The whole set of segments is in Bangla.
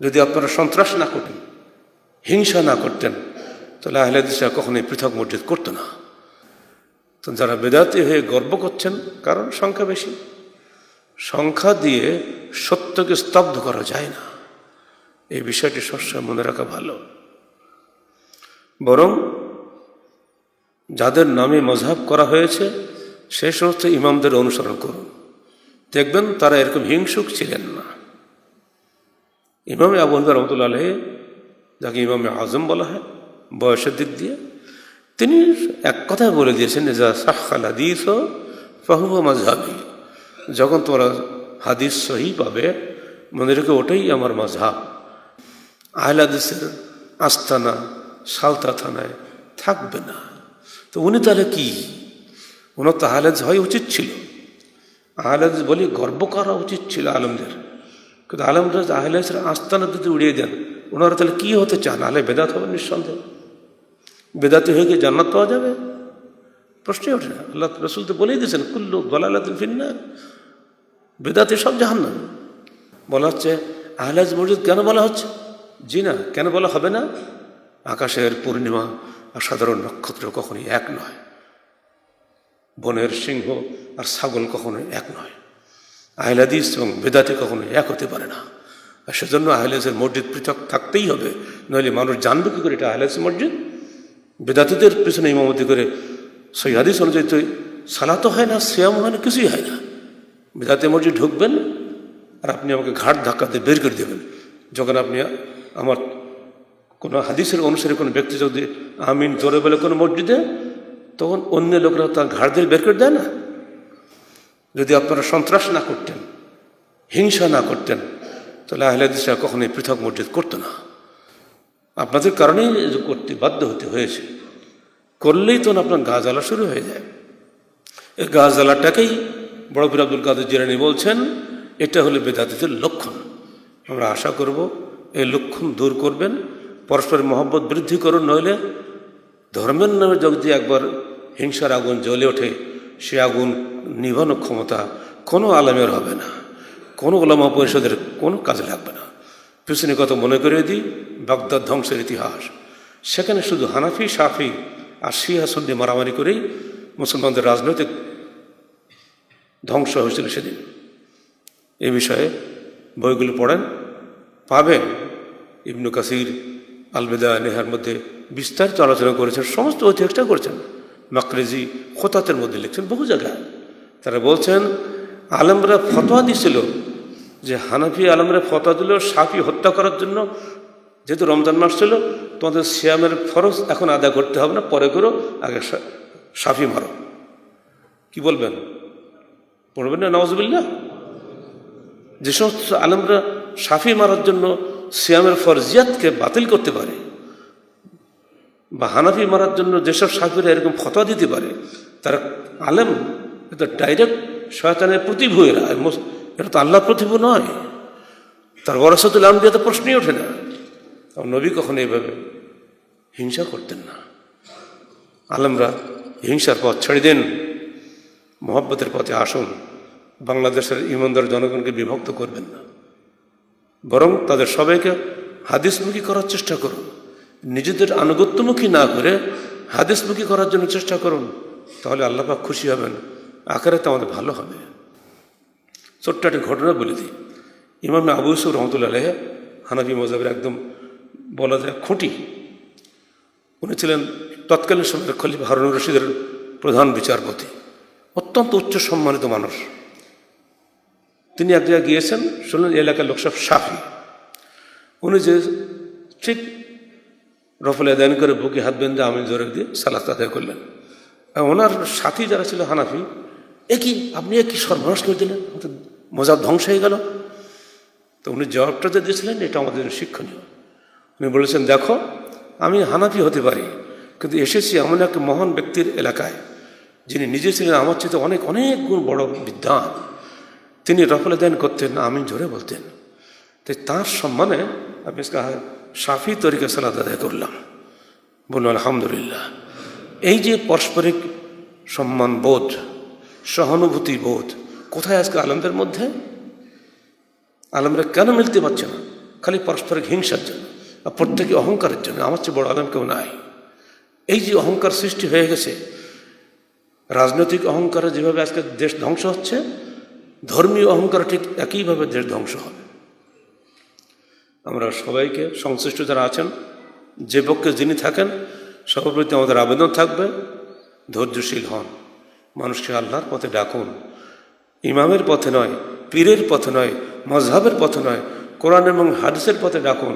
যদি আপনারা সন্ত্রাস না করতেন, হিংসা না করতেন, তাহলে আহলেদিসরা কখনোই পৃথক মসজিদ করতো না। তো যারা বেদাতি হয়ে গর্ব করছেন, কারণ সংখ্যা বেশি। সংখ্যা দিয়ে সত্যকে স্তব্ধ করা যায় না। এই বিষয়টি সবসময় মনে রাখা ভালো। বরং যাদের নামে মজাব করা হয়েছে সেই সমস্ত ইমামদের অনুসরণ করুন। দেখবেন তারা এরকম হিংসুক ছিলেন ইমামে আবু হানিফা রহমতুল্লাহ আলহে যাকে ইমামে আজম বলা হয় বয়সের দিক দিয়ে তিনি এক কথায় বলে দিয়েছেন যে সাক্ষাল হাদিস ও মাজহাবি যখন তোমরা হাদিস সহি পাবে, মনে রেখে ওটাই আমার মাঝহাব আহল হাদিসের আস্তানা, সালতা থানায় থাকবে না। তো উনি তাহলে কি? ওনার তো আহলাদ হয় উচিত ছিল। আহলাদ বলি গর্ব করা উচিত ছিল আলমদের। কিন্তু আলমদের আহলাদের আস্তানা যদি উড়িয়ে দেন, ওনারা তাহলে কী হতে চান? আলে বেদাত হবে নিঃসন্দেহ। বেদাতি হয়ে গিয়ে জান্নাত পাওয়া যাবে? প্রশ্নই ওঠে না। আল্লাহ রসুল তো বলেই দিয়েছেন, কুল্লু গলালাতুল ফিন্নার। বেদাতি সব জাহান্নাম। বলা হচ্ছে আহলাজ মসজিদ কেন বলা হচ্ছে? জি না, কেন বলা হবে না? আকাশের পূর্ণিমা আর সাধারণ নক্ষত্র কখনই এক নয়। বনের সিংহ আর ছাগল কখনোই এক নয়। আহলাদিস এবং বেদাতি কখনো এক হতে পারে না। আর সেজন্য আহলাজের মসজিদ পৃথক থাকতেই হবে। নইলে মানুষ জানবে কী করে এটা আহলাজ মসজিদ? বেদাতিদের পিছনে ইমামতি করে সই হাদিস অনুযায়ী তো সালাতো হয় না শ্যাম হয় না, কিছুই হয় না। বেদাতে মসজিদ ঢুকবেন আর আপনি আমাকে ঘাট ধাক্কা দিয়ে বের করে দেবেন। যখন আপনি আমার কোনো হাদিসের অনুসারে কোনো ব্যক্তি যদি আমিন জোরে বলে কোনো মসজিদে, তখন অন্য লোকরা তার ঘাড় দিয়ে বের করে দেয় না। যদি আপনারা সন্ত্রাস না করতেন, হিংসা না করতেন, তাহলে আহলাদিসরা কখনোই পৃথক মসজিদ করতো না। আপনাদের কারণেই করতে বাধ্য হতে হয়েছে। করলেই তখন আপনার গা জ্বালা শুরু হয়ে যায়। এই গা জ্বালাটাকেই বড় পীর আব্দুল কাদের জিরানি বলছেন, এটা হলো বেদাতিদের লক্ষণ। আমরা আশা করব এই লক্ষণ দূর করবেন, পরস্পরের মহব্বত বৃদ্ধি করুন, নইলে ধর্মের নামে যদি একবার হিংসার আগুন জ্বলে ওঠে। সে আগুন নিভানো ক্ষমতা কোনো আলামের হবে না। কোনো ওলামা পরিষদের কোনো কাজে লাগবে না। পিছনে কথা মনে করে দিই, বাগদাদ ধ্বংসের ইতিহাস। সেখানে শুধু হানাফি সাফি আর শিয়া সন্ধ্যে মারামারি করেই মুসলমানদের রাজনৈতিক ধ্বংস হয়েছিল সেদিন। এ বিষয়ে বইগুলো পড়েন পাবেন। ইবনু কাসির, আলবেদা, নেহার মধ্যে বিস্তারিত আলোচনা করেছেন, সমস্ত ঐতিহাসটা করেছেন। মাকরেজি খোতাতের মধ্যে লিখছেন বহু জায়গায়। তারা বলছেন, আলমরা ফতোয়া দিছিল যে হানাফি আলমরা ফতোয়া দিল সাফি হত্যা করার জন্য। যেহেতু রমজান মাস ছিল, তোমাদের শ্যামের ফরজ এখন আদায় করতে হবে না, পরে করো, আগে সাফি মারো। কি বলবেন? পড়বেন না নওয়াজবিল্লা যে সমস্ত আলমরা সাফি মারার জন্য সিয়ামের ফরজিয়াতকে বাতিল করতে পারে বা হানাফি মারার জন্য যেসব সাফিরা এরকম ফতোয়া দিতে পারে, তারা আলেম, এটা ডাইরেক্ট শয়তানের প্রতিভূ এরা এটা তো আল্লাহ প্রতিভূ নয়। তার ওরাসাতুল আমদিয়া তো প্রশ্নই ওঠে না। নবী কখনো এইভাবে হিংসা করতেন না। আলেমরা হিংসার পথ ছেড়ে দেন, মোহব্বতের পথে আসুন। বাংলাদেশের ইমানদার জনগণকে বিভক্ত করবেন না। বরং তাদের সবাইকে হাদিসমুখী করার চেষ্টা করুন। নিজেদের আনুগত্যমুখী না করে হাদিসমুখী করার জন্য চেষ্টা করুন, তাহলে আল্লাপাক খুশি হবেন আকারে তো আমাদের ভালো হবে। ছোট্ট একটা ঘটনা বলে দিই। ইমাম আবু ইসুর রহমতুল্লাহ আলহে হানাফি মজাবের একদম বলা যায় খুঁটি। উনি ছিলেন তৎকালীন সময়ের খলিফা হারুন রশিদের প্রধান বিচারপতি, অত্যন্ত উচ্চ সম্মানিত মানুষ। তিনি এক জায়গায় গিয়েছেন, শুনলেন এলাকার লোক সাফি। উনি যে ঠিক রফলে আদায়ন করে বুকে হাত বেঁধে আমি জোরে দিয়ে সালাত আদায় করলেন। ওনার সাথী যারা ছিল হানাফি, এ কি? আপনি একই সর্বনাশ করে দিলেন? মজার ধ্বংস হয়ে গেল। তো উনি জবাবটা যে দিয়েছিলেন, এটা আমাদের শিক্ষণীয়। উনি বলেছেন, দেখো, আমি হানাফি হতে পারি, কিন্তু এসেছি এমন এক মহান ব্যক্তির এলাকায়, যিনি নিজে ছিলেন আমার চেয়ে অনেক অনেক গুণ বড় বিদ্যান তিনি রফলে দেন করতেন আমি জোরে বলতেন। তো তার সম্মানে আজকে সাফি তরিকা সালাদ আদায় করলাম। বলুন আলহামদুলিল্লাহ। এই যে পারস্পরিক সম্মান বোধ, সহানুভূতি বোধ, কোথায় আজকে আলমদের মধ্যে? আলমরা কেন মিলতে পারছে না? খালি পারস্পরিক হিংসার জন্য আর প্রত্যেকে অহংকারের জন্য। আমার চেয়ে বড় আলম কেউ নাই। এই যে অহংকার সৃষ্টি হয়ে গেছে, রাজনৈতিক অহংকারে যেভাবে আজকে দেশ ধ্বংস হচ্ছে, ধর্মীয় অহংকার ঠিক একইভাবে দেশ ধ্বংস হবে। আমরা সবাইকে সংশ্লিষ্ট যারা আছেন, যে পক্ষে যিনি থাকেন সর্বপ্রতি আমাদের আবেদন থাকবে, ধৈর্যশীল হন। মানুষকে আল্লাহর পথে ডাকুন। ইমামের পথে নয়, পীরের পথে নয় মজহাবের পথে নয়, কোরআন এবং হাদিসের পথে ডাকুন।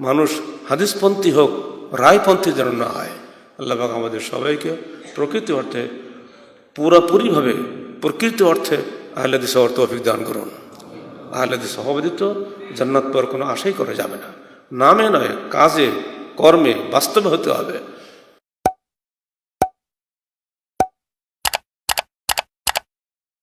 মানুষ হাদিসপন্থী হোক, রায়পন্থী যেন না হয়। আল্লাহ পাক আমাদের সবাইকে প্রকৃত অর্থে, পুরাপুরিভাবে প্রকৃত অর্থে আহলাদিস অর্থ অভিজ্ঞান করুন। আহলাদিস সহবাদিত জান্নাত পর কোনো আশাই করা যাবে না। নামে নয়, কাজে, কর্মে বাস্তবে হতে হবে।